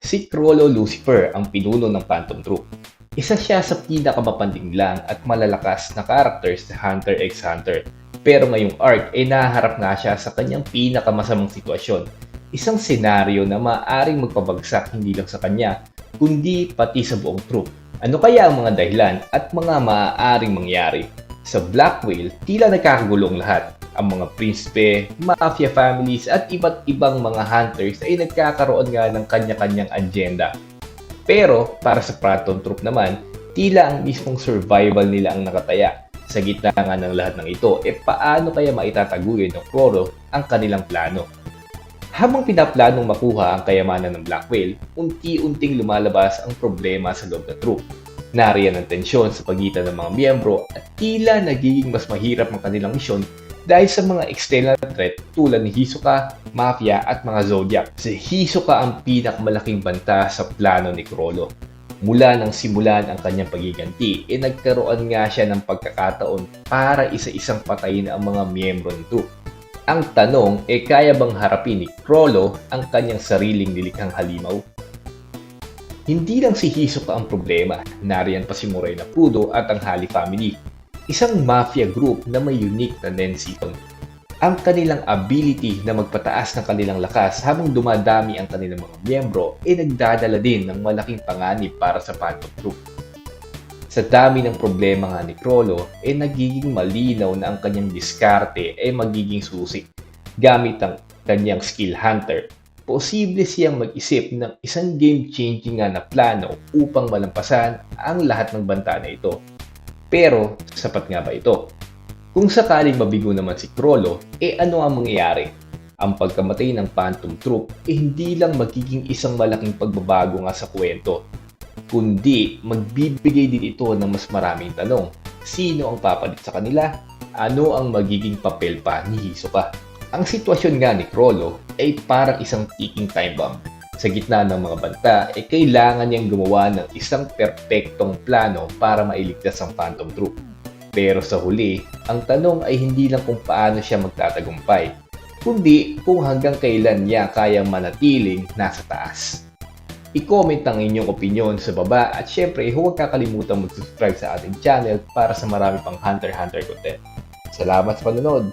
Si Crollo Lucifer ang pinuno ng Phantom Troop. Isa siya sa pinakamapandinglang at malalakas na characters sa Hunter x Hunter. Pero ngayong arc ay nahaharap nga siya sa kanyang pinakamasamang sitwasyon. Isang senaryo na maaaring magpabagsak hindi lang sa kanya, kundi pati sa buong troop. Ano kaya ang mga dahilan at mga maaaring mangyari? Sa Black Whale, tila nagkakagulong lahat. Ang mga prinsipe, mafia families at iba't ibang mga hunters ay nagkakaroon nga ng kanya-kanyang agenda. Pero para sa Phantom Troop naman, tila ang mismong survival nila ang nakataya. Sa gitna nga ng lahat ng ito, e paano kaya maitataguyod ng Croro ang kanilang plano? Habang pinaplanong makuha ang kayamanan ng Black Whale, unti-unting lumalabas ang problema sa loob ng troop. Nariyan ang tensyon sa pagitan ng mga miyembro at tila nagiging mas mahirap ang kanilang misyon dahil sa mga external threat tulad ni Hisoka, Mafia at mga Zodiac. Si Hisoka ang pinakamalaking banta sa plano ni Crollo. Mula nang simulan ang kanyang pagiganti, e nagkaroon nga siya ng pagkakataon para isa-isang patayin ang mga miyembro troop. Ang tanong, e kaya bang harapin ni Crollo ang kanyang sariling nilikhang halimaw? Hindi lang si Hisoka ang problema, nariyan pa si Morena Pudo at ang Hali family, isang mafia group na may unique tendency. Ang kanilang ability na magpataas ng kanilang lakas habang dumadami ang kanilang mga miyembro ay nagdadala din ng malaking panganib para sa Phantom Troop. Sa dami ng problema nga ni Crollo, ay nagiging malinaw na ang kanyang diskarte ay magiging susi. Gamit ang kanyang skill hunter, posible siyang mag-isip ng isang game-changing nga na plano upang malampasan ang lahat ng banta na ito. Pero, sapat nga ba ito? Kung sakaling mabigo naman si Crollo, eh ano ang mangyayari? Ang pagkamatay ng Phantom Troop eh hindi lang magiging isang malaking pagbabago nga sa kwento, kundi magbibigay din ito ng mas maraming tanong. Sino ang papalit sa kanila? Ano ang magiging papel pa ni Hisoka? Ang sitwasyon nga ni Crollo ay parang isang ticking time bomb. Sa gitna ng mga banta, ay kailangan niyang gumawa ng isang perpektong plano para mailigtas ang Phantom Troop. Pero sa huli, ang tanong ay hindi lang kung paano siya magtatagumpay, kundi kung hanggang kailan niya kayang manatiling nasa taas. I-comment ang inyong opinion sa baba at syempre huwag kakalimutan mag-subscribe sa ating channel para sa marami pang Hunter x Hunter content. Salamat sa panonood!